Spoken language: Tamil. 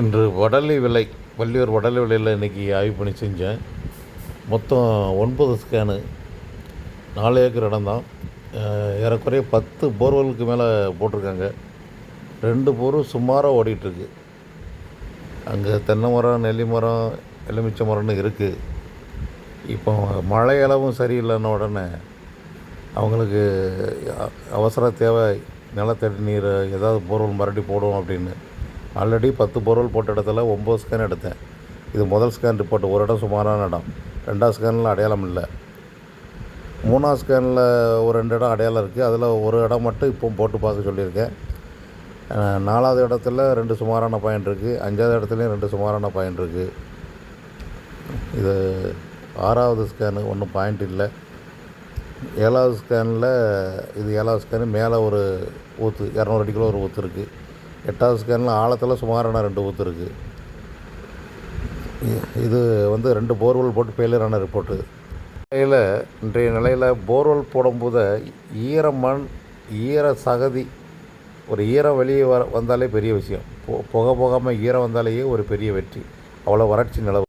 இன்று வடலி விலை வள்ளியூர் வடலி விலையில் இன்றைக்கி ஆய்வு பண்ணி செஞ்சேன். மொத்தம் ஒன்பது ஸ்கேனு நாலு ஏக்கர் இடம் தான். ஏறக்குறைய பத்து போர்வெலுக்கு மேலே போட்டிருக்காங்க. ரெண்டு போரும் சுமாராக ஓடிட்டுருக்கு. அங்கே தென்னை மரம் நெல்லி மரம் எலுமிச்சை மரம்னு இருக்குது இப்போ மழை அளவும் சரியில்லைன்ன உடனே அவங்களுக்கு அவசர தேவை நிலத்தடி நீர் ஏதாவது போர்வெல் மறுபடி போடுவோம் அப்படின்னு. ஆல்ரெடி பத்து பொருள் போட்ட இடத்துல ஒம்பது ஸ்கேன் எடுத்தேன். இது முதல் ஸ்கேன் ரிப்போர்ட் ஒரு இடம் சுமாரான இடம். ரெண்டாவது ஸ்கேனில் அடையாளம் இல்லை. மூணாவது ஸ்கேனில் ஒரு ரெண்டு இடம் அடையாளம் இருக்குது அதில் ஒரு இடம் மட்டும் இப்போ போட்டு பார்க்க சொல்லியிருக்கேன். நாலாவது இடத்துல ரெண்டு சுமாரான பாயிண்ட் இருக்குது அஞ்சாவது இடத்துலையும் ரெண்டு சுமாரான பாயிண்ட் இருக்குது இது ஆறாவது ஸ்கேனு ஒன்றும் பாயிண்ட் இல்லை. ஏழாவது ஸ்கேனில் இது ஏழாவது ஸ்கேனு மேலே ஒரு ஊற்று இரநூறு அடிக்குள்ள ஒரு ஊற்று இருக்குது எட்டாவது ஸ்கேனில் ஆழத்தில் சுமாரான ரெண்டு ஊத்து இருக்குது இது வந்து ரெண்டு போர்வெல் போட்டு ஃபெயிலியரான ரிப்போர்ட்டு நிலையில் இன்றைய நிலையில் போர்வெல் போடும்போது ஈர மண் ஈர சகதி ஒரு ஈரம் வெளியே வர வந்தாலே பெரிய விஷயம். பொ புகை போகாமல் ஈரம் வந்தாலேயே ஒரு பெரிய வெற்றி. அவ்வளோ வறட்சி நிலவு.